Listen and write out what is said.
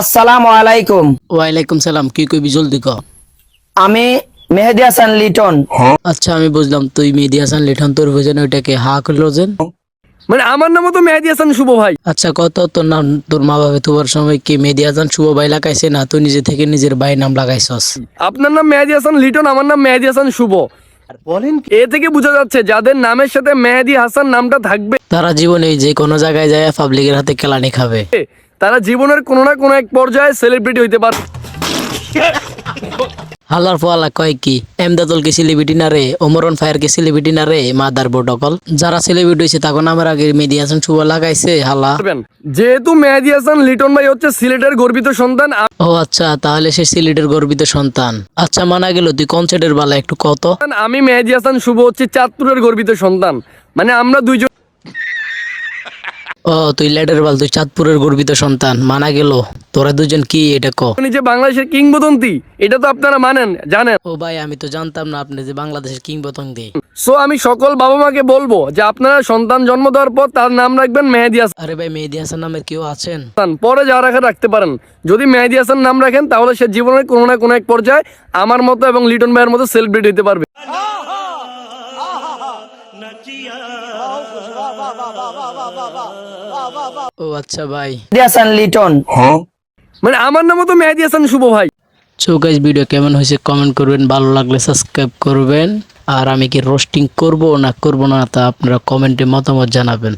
আসসালামু আলাইকুম। ওয়ালাইকুম সালাম কি কইবি জলদি ক। আমি মেহেদি হাসান লিটন। আচ্ছা আমি বুঝলাম তুই মেহেদি হাসান লিঠন তোর বুঝেন ওইটাকে হা করল যেন মানে আমার নামও তো মেহেদি হাসান শুভ ভাই। আচ্ছা কত তোর নাম তোর মা বাবা তোমার সময় কি মেহেদি হাসান শুভ ভাই লাগাইছে না তুই নিজে থেকে নিজের ভাই নাম লাগাইছস? আপনার নাম মেহেদি হাসান লিটন আমার নাম মেহেদি হাসান শুভ। বলেন এ থেকে বোঝা যাচ্ছে যাদের নামের সাথে মেহেদি হাসান নামটা থাকবে। তারা জীবনে যে কোনো জায়গায় যায় পাবলিকের হাতে কেলানি খাবে। তারা জীবনের কোনো না কোনো এক পর্যায়ে সেলিব্রিটি হইতে পারে হালার ফোয়ালা কয় কি? এমদাদুল কে সেলিব্রিটি না রে ওমরন ফায়ার কে সেলিব্রিটি না রে মাদার বোর্ডকল যারা সেলিব্রিটি হয়েছে তখন নামের আগে মেহেদি হাসান শুভ লাগাইছে হালা। যেহেতু মেহেদি হাসান লিটন ভাই হচ্ছে সিলেটের গর্বিত সন্তান ও আচ্ছা তাহলে সে সিলেটের গর্বিত সন্তান। আচ্ছা মানা গেল তুই কনসার্টের বালা একটু কত? আমি মেহেদি হাসান শুভ হচ্ছে চাঁদপুরের গর্বিত সন্তান। মানে আমরা দুইজন ও তুই লেডের বাল তুই চাঁদপুরের গর্বিত সন্তান মানা গেল। তোরা দুজন কি এটা ক? যে বাংলাদেশের কিংবদন্তি এটা তো আপনারা মানেন জানেন। ও ভাই আমি তো জানতাম না আপনি যে বাংলাদেশের কিংবদন্তি। সো আমি সকল বাবা মাকে বলব যে আপনারা সন্তান জন্ম দেওয়ার পর তার নাম রাখবেন মেহেদি হাসান। আরে ভাই মেহেদি হাসান নামের কেউ আছেন? পরে যা রাখা রাখতে পারেন। যদি মেহেদি হাসান নাম রাখেন তাহলে সে জীবনের কোনো না কোনো এক পর্যায়ে আমার মতো এবং লিটন ভাইয়ের মতো সেলিব্রিটি হতে পারবে। ও আচ্ছা ভাই। হাসান লিটন। মানে আমার নামও তো মেহেদি হাসান শুভ ভাই। চৌকাইশ ভিডিও কেমন হয়েছে কমেন্ট করবেন ভালো লাগলে সাবস্ক্রাইব করবেন। আর আমি কি রোস্টিং করব না করব না তা আপনারা কমেন্টে মতামত জানাবেন।